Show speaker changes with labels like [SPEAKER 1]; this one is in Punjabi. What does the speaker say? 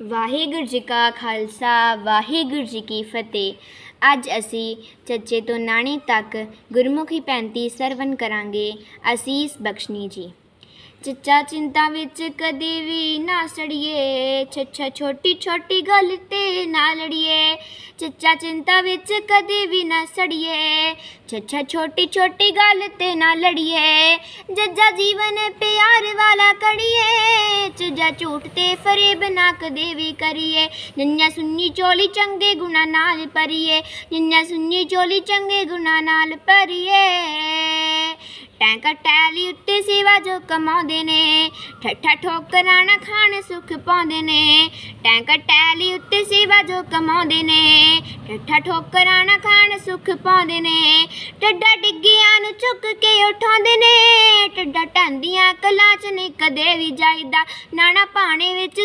[SPEAKER 1] ਵਾਹਿਗੁਰੂ ਜੀ ਕਾ ਖਾਲਸਾ, ਵਾਹਿਗੁਰੂ ਜੀ ਕੀ ਫਤਿਹ। ਅੱਜ ਅਸੀਂ ਚੱਚੇ ਤੋਂ ਨਾਣੇ ਤੱਕ ਗੁਰਮੁਖੀ ਪੈਂਤੀ ਸਰਵਨ ਕਰਾਂਗੇ ਅਸੀਸ ਬਖਸ਼ਨੀ ਜੀ। ਚੱਚਾ ਚਿੰਤਾ ਵਿੱਚ ਕਦੇ ਵੀ ਨਾ ਸੜੀਏ, ਛੱਛਾ ਛੋਟੀ ਛੋਟੀ ਗੱਲ ਤੇ ਨਾ ਲੜੀਏ। ਚੱਚਾ ਚਿੰਤਾ ਵਿੱਚ ਕਦੇ ਵੀ ਨਾ ਸੜੀਏ, ਛੱਛਾ ਛੋਟੀ ਛੋਟੀ ਗੱਲ ਤੇ ਨਾ ਲੜੀਏ। ਜੱਜਾ ਜੀਵਨ ਪਿਆਰ ਵਾਲਾ ਕੜੀਏ ਝੂਠ ਤੇ ਫਰੇਬ ਨਾ ਕਦੇ ਵੀ ਕਰੀਏ। ਨੰਨਿਆ ਸੁੰਨੀ ਚੋਲੀ ਚੰਗੇ ਗੁਣਾ ਨਾਲ ਭਰੀਏ। ਨੰਨਿਆ ਸੁੰਨੀ ਚੋਲੀ ਚੰਗੇ ਗੁਣਾ ਨਾਲ ਭਰੀਏ। ਟੈਂਕਾ ਟੈਲੀ ਉੱਤੇ ਸੇਵਾ ਜੋ ਕਮਾਉਂਦੇ ਨੇ। ਠੱਠਾ ਠੋਕਰਾਂ ਨਾ ਖਾਣ ਸੁੱਖ ਪਾਉਂਦੇ ਨੇ। ਟੈਂਕਾ ਟੈਲੀ ਉੱਤੇ ਸੇਵਾ ਜੋ ਕਮਾਉਂਦੇ ਨੇ। ਠੱਠਾ ਠੋਕਰਾਂ ਨਾ ਖਾਣ ਸੁੱਖ ਪਾਉਂਦੇ ਨੇ। ਟੱਡਾ ਡਿੱਗਿਆਂ ਨੂੰ ਚੁੱਕ ਕੇ ਉਠਾਉਂਦੇ ਨੇ। ਟੱਡਾ ਟਾਂਦੀਆਂ ਕਲਾਂ ਚ ਨਹੀਂ ਕਦੇ ਵੀ ਜਾਈਦਾ। ਨਾਣਾ ਪਾਣੇ ਵਿੱਚ